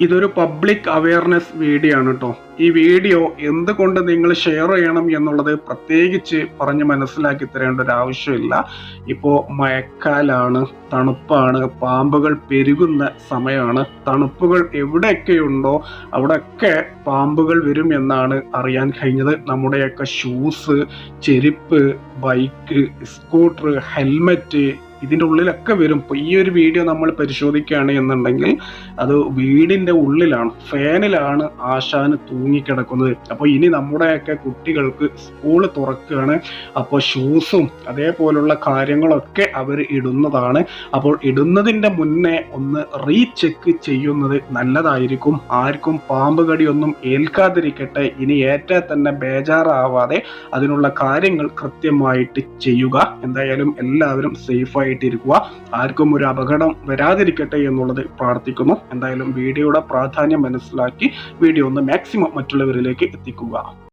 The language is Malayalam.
ഇതൊരു പബ്ലിക് അവയർനെസ് വീഡിയോ ആണ് കേട്ടോ ഈ വീഡിയോ എന്തുകൊണ്ട് നിങ്ങൾ ഷെയർ ചെയ്യണം എന്നുള്ളത് പ്രത്യേകിച്ച് പറഞ്ഞ് മനസ്സിലാക്കി തരേണ്ട ഒരു ആവശ്യമില്ല. ഇപ്പോൾ മഴക്കാലാണ് തണുപ്പാണ് പാമ്പുകൾ പെരുകുന്ന സമയമാണ്. തണുപ്പുകൾ എവിടെയൊക്കെയുണ്ടോ അവിടെയൊക്കെ പാമ്പുകൾ വരും എന്നാണ് അറിയാൻ കഴിഞ്ഞത്. നമ്മുടെയൊക്കെ ഷൂസ് ചെരുപ്പ് ബൈക്ക് സ്കൂട്ടർ ഹെൽമെറ്റ് ഇതിന്റെ ഉള്ളിലൊക്കെ വരും. ഇപ്പോൾ ഈ ഒരു വീഡിയോ നമ്മൾ പരിശോധിക്കുകയാണ് എന്നുണ്ടെങ്കിൽ അത് വീടിന്റെ ഉള്ളിലാണ് ഫാനിലാണ് ആശാന് തൂങ്ങിക്കിടക്കുന്നത്. അപ്പോൾ ഇനി നമ്മുടെയൊക്കെ കുട്ടികൾക്ക് സ്കൂൾ തുറക്കുകയാണ്. അപ്പോൾ ഷൂസും അതേപോലുള്ള കാര്യങ്ങളൊക്കെ അവർ ഇടുന്നതാണ്. അപ്പോൾ ഇടുന്നതിന്റെ മുന്നേ ഒന്ന് റീചെക്ക് ചെയ്യുന്നത് നല്ലതായിരിക്കും. ആർക്കും പാമ്പ് കടിയൊന്നും ഏൽക്കാതിരിക്കട്ടെ. ഇനി ഏറ്റാൽ തന്നെ ബേജാറാവാതെ അതിനുള്ള കാര്യങ്ങൾ കൃത്യമായിട്ട് ചെയ്യുക. എന്തായാലും എല്ലാവരും സേഫ് ആയിട്ടിരിക്കുക ആർക്കും ഒരു അപകടം വരാതിരിക്കട്ടെ എന്നുള്ളത് പ്രാർത്ഥിക്കുന്നു. എന്തായാലും വീഡിയോയുടെ പ്രാധാന്യം മനസ്സിലാക്കി വീഡിയോ ഒന്ന് മാക്സിമം മറ്റുള്ളവരിലേക്ക് എത്തിക്കുക.